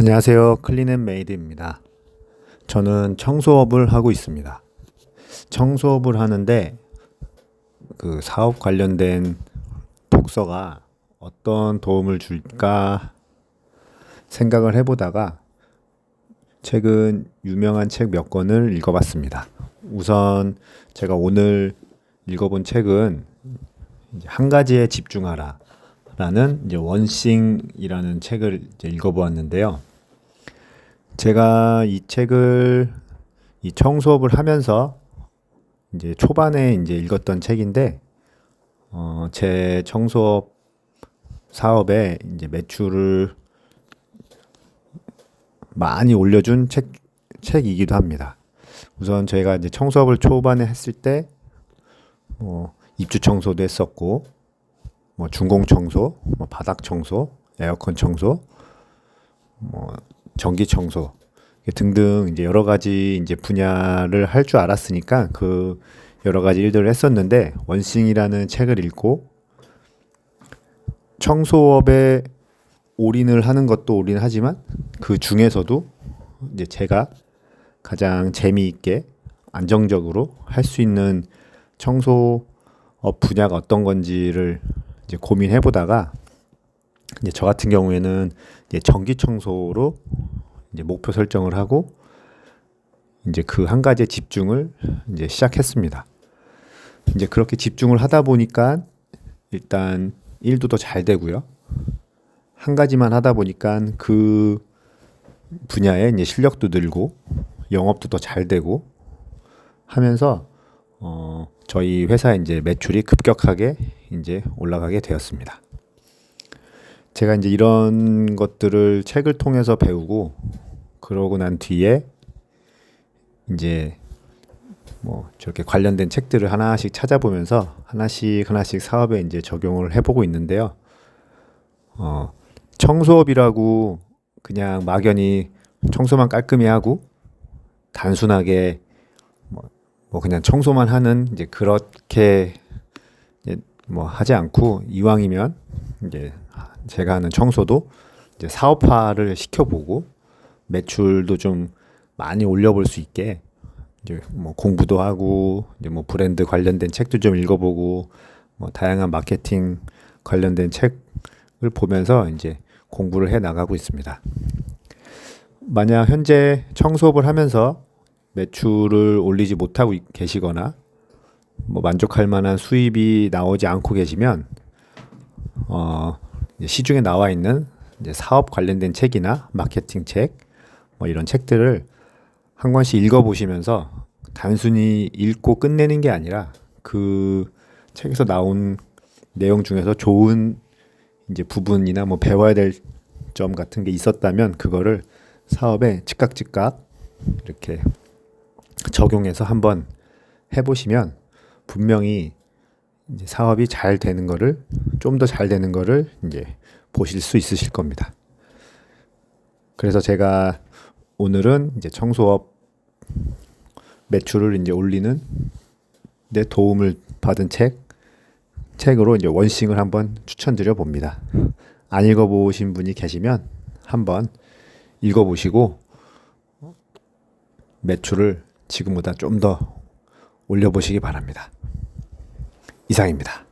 안녕하세요. 클린앤메이드입니다. 저는 청소업을 하고 있습니다. 청소업을 하는데 그 사업 관련된 독서가 어떤 도움을 줄까 생각을 해보다가 최근 유명한 책 몇 권을 읽어봤습니다. 우선 제가 오늘 읽어본 책은 한 가지에 집중하라. 라는 이제 원싱이라는 책을 이제 읽어보았는데요. 제가 이 책을 이 청소업을 하면서 이제 초반에 이제 읽었던 책인데 어, 제 청소업 사업에 이제 매출을 많이 올려준 책 책이기도 합니다. 우선 저희가 이제 청소업을 초반에 했을 때 어, 입주 청소도 했었고 뭐 중공 청소, 뭐 바닥 청소, 에어컨 청소, 뭐 전기 청소 등등 이제 여러 가지 이제 분야를 할 줄 알았으니까 그 여러 가지 일들을 했었는데 원싱이라는 책을 읽고 청소업에 올인을 하는 것도 올인하지만 그 중에서도 이제 제가 가장 재미있게 안정적으로 할 수 있는 청소업 분야가 어떤 건지를 이제 고민해 보다가 이제 저 같은 경우에는 이제 전기 청소로 이제 목표 설정을 하고 이제 그 한 가지에 집중을 이제 시작했습니다. 이제 그렇게 집중을 하다 보니까 일단 일도 더 잘 되고요. 한 가지만 하다 보니까 그 분야에 이제 실력도 늘고 영업도 더 잘 되고 하면서 어 저희 회사 이제 매출이 급격하게 이제 올라가게 되었습니다. 제가 이제 이런 것들을 책을 통해서 배우고 그러고 난 뒤에 이제 뭐 저렇게 관련된 책들을 하나씩 찾아보면서 하나씩 하나씩 사업에 이제 적용을 해보고 있는데요. 어, 청소업이라고 그냥 막연히 청소만 깔끔히 하고 단순하게 뭐, 뭐 그냥 청소만 하는 이제 그렇게 이제 뭐 하지 않고 이왕이면 이제 제가 하는 청소도 이제 사업화를 시켜보고 매출도 좀 많이 올려볼 수 있게 이제 뭐 공부도 하고 이제 뭐 브랜드 관련된 책도 좀 읽어보고 뭐 다양한 마케팅 관련된 책을 보면서 이제 공부를 해 나가고 있습니다. 만약 현재 청소업을 하면서 매출을 올리지 못하고 계시거나 뭐 만족할 만한 수입이 나오지 않고 계시면 어 시중에 나와 있는 사업 관련된 책이나 마케팅 책 뭐 이런 책들을 한 권씩 읽어보시면서 단순히 읽고 끝내는 게 아니라 그 책에서 나온 내용 중에서 좋은 이제 부분이나 뭐 배워야 될 점 같은 게 있었다면 그거를 사업에 즉각 즉각 이렇게 적용해서 한번 해보시면 분명히 이제 사업이 잘 되는 거를 좀 더 잘 되는 거를 이제 보실 수 있으실 겁니다. 그래서 제가 오늘은 이제 청소업 매출을 이제 올리는 내 도움을 받은 책 책으로 이제 원싱을 한번 추천드려 봅니다. 안 읽어보신 분이 계시면 한번 읽어보시고 매출을 지금보다 좀 더 올려보시기 바랍니다. 이상입니다.